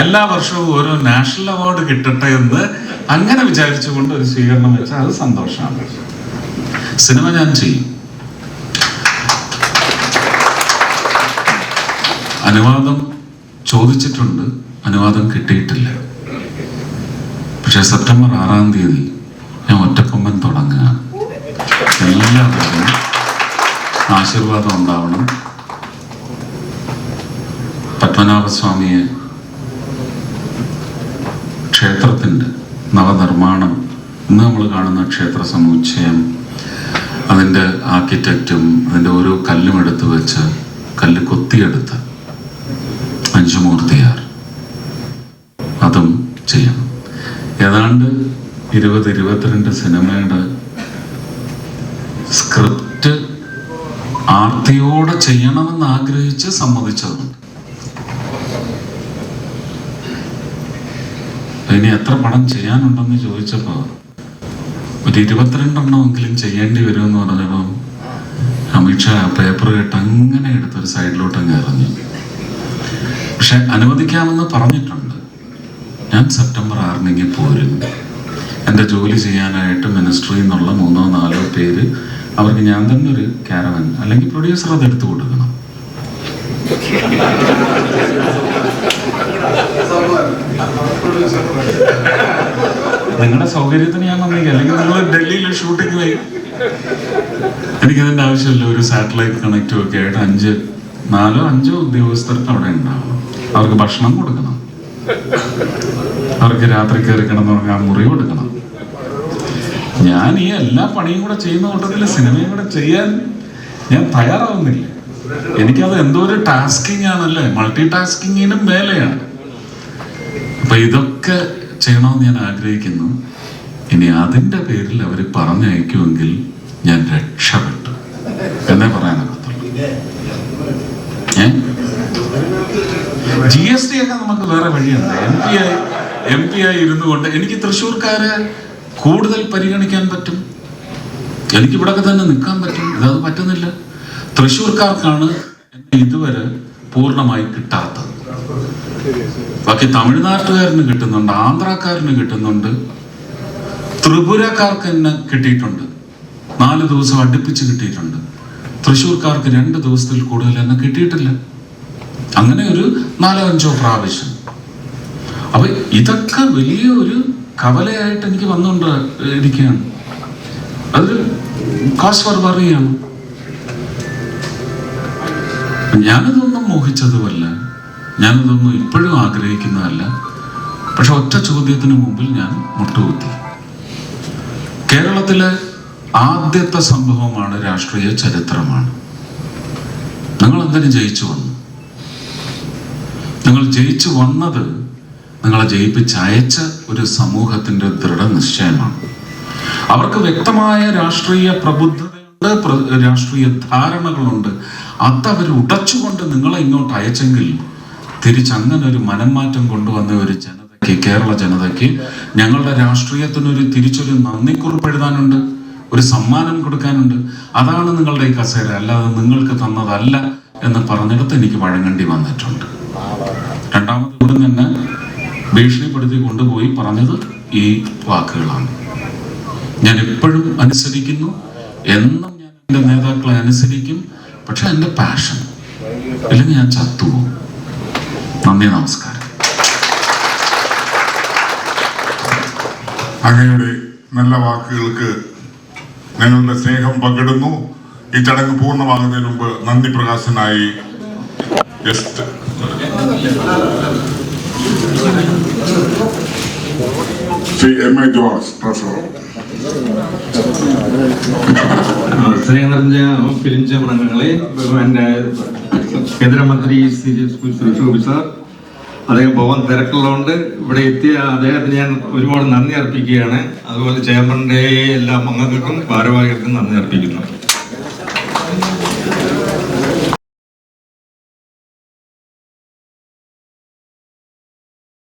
എല്ലാ വർഷവും ഓരോ നാഷണൽ അവാർഡ് കിട്ടട്ടെ എന്ന് അങ്ങനെ വിചാരിച്ചുകൊണ്ട് ഒരു സ്വീകരണം വെച്ചാൽ അത് സന്തോഷമാണ്. സിനിമ ഞാൻ ചെയ്യും. അനുവാദം ചോദിച്ചിട്ടുണ്ട്. അനുവാദം കിട്ടിയിട്ടില്ല. പക്ഷെ സെപ്റ്റംബർ ആറാം തീയതി ഞാൻ ഒറ്റക്കൊമ്പൻ തുടങ്ങുക. എല്ലാവർക്കും ആശീർവാദം ഉണ്ടാവണം. പത്മനാഭസ്വാമിയെ ക്ഷേത്രത്തിന്റെ നവനിർമ്മാണം. ഇന്ന് നമ്മൾ കാണുന്ന ക്ഷേത്ര സമുച്ചയം അതിന്റെ ആർക്കിടെക്റ്റും അതിന്റെ ഓരോ കല്ലും എടുത്തു വെച്ച് കല്ല് കൊത്തിയെടുത്ത് അഞ്ചുമൂർത്തിയാർ അതും ചെയ്യണം. ഏതാണ്ട് ഇരുപത് ഇരുപത്തിരണ്ട് സിനിമയുടെ സ്ക്രിപ്റ്റ് ആർത്തിയോടെ ചെയ്യണമെന്ന് ആഗ്രഹിച്ച് സമ്മതിച്ചതുണ്ട് ഇനി എത്ര പണം ചെയ്യാനുണ്ടെന്ന് ചോദിച്ചപ്പോ ഒരു ഇരുപത്തിരണ്ടെണ്ണമെങ്കിലും ചെയ്യേണ്ടി വരുമെന്ന് പറഞ്ഞപ്പോ അമിത്ഷാ പേപ്പർ കേട്ട് അങ്ങനെ എടുത്തൊരു സൈഡിലോട്ട് അങ്ങ് എറിഞ്ഞു. പക്ഷെ അനുവദിക്കാമെന്ന് പറഞ്ഞിട്ടുണ്ട്. ഞാൻ സെപ്റ്റംബർ ആറിനെങ്കിൽ പോരും എന്റെ ജോലി ചെയ്യാനായിട്ട് മിനിസ്ട്രിയിൽ നിന്നുള്ള മൂന്നോ നാലോ പേര് അവർക്ക് ഞാൻ തന്നെ ഒരു ക്യാരവൻ അല്ലെങ്കിൽ പ്രൊഡ്യൂസർ അത് എടുത്തു കൊടുക്കണം. നിങ്ങളുടെ സൗകര്യത്തിന് ഞാൻ വന്നേക്കാം അല്ലെങ്കിൽ നിങ്ങൾ ഡൽഹിയിൽ ഷൂട്ടിംഗ് എനിക്ക് എനിക്കതിന്റെ ആവശ്യമില്ല. ഒരു സാറ്റലൈറ്റ് കണക്റ്റും ഒക്കെ ആയിട്ട് അഞ്ച് നാലോ അഞ്ചോ ഉദ്യോഗസ്ഥർക്ക് അവിടെ ഉണ്ടാവണം. അവർക്ക് ഭക്ഷണം കൊടുക്കണം. അവർക്ക് രാത്രി കയറി കിടന്നുറങ്ങാൻ മുറി കൊടുക്കണം. ഞാൻ ഈ എല്ലാ പണിയും കൂടെ ചെയ്യുന്ന കൂട്ടത്തിൽ സിനിമയും കൂടെ ചെയ്യാൻ ഞാൻ തയ്യാറാവുന്നില്ല. എനിക്കത് എന്തോ ഒരു ടാസ്കിങ് ആണല്ലേ? മൾട്ടി ടാസ്കിങ്ങിനും മേലെയാണ്. അപ്പൊ ഇതൊക്കെ ചെയ്യണമെന്ന് ഞാൻ ആഗ്രഹിക്കുന്നു. ഇനി അതിന്റെ പേരിൽ അവർ പറഞ്ഞയക്കുമെങ്കിൽ ഞാൻ രക്ഷപ്പെട്ടു. എന്നേ പറയാനൊക്കത്തുള്ളൂ. ജി എസ് ടി ഒക്കെ നമുക്ക് വേറെ വഴിയുണ്ട്. എം പി ആയി എം പി ആയി ഇരുന്നു കൊണ്ട് എനിക്ക് തൃശ്ശൂർക്കാരെ കൂടുതൽ പരിഗണിക്കാൻ പറ്റും? എനിക്ക് ഇവിടെ തന്നെ നിൽക്കാൻ പറ്റും? ഇതത് പറ്റുന്നില്ല. തൃശ്ശൂർക്കാർക്കാണ് എന്നെ ഇതുവരെ പൂർണമായി കിട്ടാത്തത്. ബാക്കി തമിഴ്നാട്ടുകാരന് കിട്ടുന്നുണ്ട് ആന്ധ്രാക്കാരന് കിട്ടുന്നുണ്ട്. ത്രിപുരക്കാർക്ക് തന്നെ കിട്ടിയിട്ടുണ്ട്. നാല് ദിവസം അടുപ്പിച്ച് കിട്ടിയിട്ടുണ്ട്. തൃശ്ശൂർക്കാർക്ക് രണ്ട് ദിവസത്തിൽ കൂടുതൽ എന്നെ കിട്ടിയിട്ടില്ല. അങ്ങനെ ഒരു നാലോ അഞ്ചോ പ്രാവശ്യം. അപ്പൊ ഇതൊക്കെ വലിയ ഒരു കവലയായിട്ട് എനിക്ക് വന്നുകൊണ്ട് ഇരിക്കുകയാണ്. അതൊരു കോസ് വറിയാണ് ഞാനിതൊന്നും മോഹിച്ചതുമല്ല. ഞാനിതൊന്നും ഇപ്പോഴും ആഗ്രഹിക്കുന്നതല്ല. പക്ഷെ ഒറ്റ ചോദ്യത്തിന് മുമ്പിൽ ഞാൻ മുട്ടുകുത്തി. കേരളത്തിലെ ആദ്യത്തെ സംഭവമാണ് രാഷ്ട്രീയ ചരിത്രമാണ്. നിങ്ങൾ എന്തിനു ജയിച്ചു വന്നു? നിങ്ങൾ ജയിച്ചു വന്നത് നിങ്ങളെ ജയിപ്പിച്ച് അയച്ച ഒരു സമൂഹത്തിന്റെ ദൃഢനിശ്ചയമാണ്. അവർക്ക് വ്യക്തമായ രാഷ്ട്രീയ പ്രബുദ്ധതയുണ്ട് പ്ര- രാഷ്ട്രീയ ധാരണകളുണ്ട്. അതവർ ഉടച്ചുകൊണ്ട് നിങ്ങളെ ഇങ്ങോട്ട് അയച്ചെങ്കിൽ തിരിച്ചങ്ങനെ ഒരു മനംമാറ്റം കൊണ്ടുവന്ന ഒരു ജനതയ്ക്ക് കേരള ജനതയ്ക്ക് ഞങ്ങളുടെ രാഷ്ട്രീയത്തിനൊരു തിരിച്ചൊരു നന്ദിക്കുറിപ്പ് എഴുതാനുണ്ട് ഒരു സമ്മാനം കൊടുക്കാനുണ്ട്. അതാണ് നിങ്ങളുടെ ഈ കസേര അല്ലാതെ നിങ്ങൾക്ക് തന്നതല്ല എന്ന് പറഞ്ഞിടത്ത് എനിക്ക് വഴങ്ങേണ്ടി വന്നിട്ടുണ്ട്. രണ്ടാമത് ഇവിടെ തന്നെ ഭീഷണിപ്പെടുത്തി കൊണ്ടുപോയി പറഞ്ഞത് ഈ വാക്കുകളാണ്. ഞാൻ എപ്പോഴും അനുസരിക്കുന്നു എന്നും ഞാൻ എന്റെ നേതാക്കളെ അനുസരിക്കും പക്ഷെ എന്റെ പാഷൻ അല്ലെങ്കിൽ ഞാൻ ചത്തുപോകും. നന്ദി നമസ്കാരം. അങ്ങയുടെ നല്ല വാക്കുകൾക്ക് ഞങ്ങളുടെ സ്നേഹം പങ്കിടുന്നു. ഈ ചടങ്ങ് പൂർണമാകുന്നതിന് മുമ്പ് നന്ദി പ്രകാശനായി just Shri M A George സ്നേഹം നിറഞ്ഞ ഫിലിം ചേംബർ അംഗങ്ങളെ എന്റെ കേന്ദ്രമന്ത്രി ശ്രീ സുരേഷ് സാർ അദ്ദേഹം പോകാൻ തിരക്കുള്ളതുകൊണ്ട് ഇവിടെ എത്തിയ അദ്ദേഹത്തിന് ഞാൻ ഒരുപാട് നന്ദി അർപ്പിക്കുകയാണ്. അതുപോലെ ചെയർമാന്റെ എല്ലാ അംഗങ്ങൾക്കും ഭാരവാഹികൾക്കും നന്ദി അർപ്പിക്കുന്നു.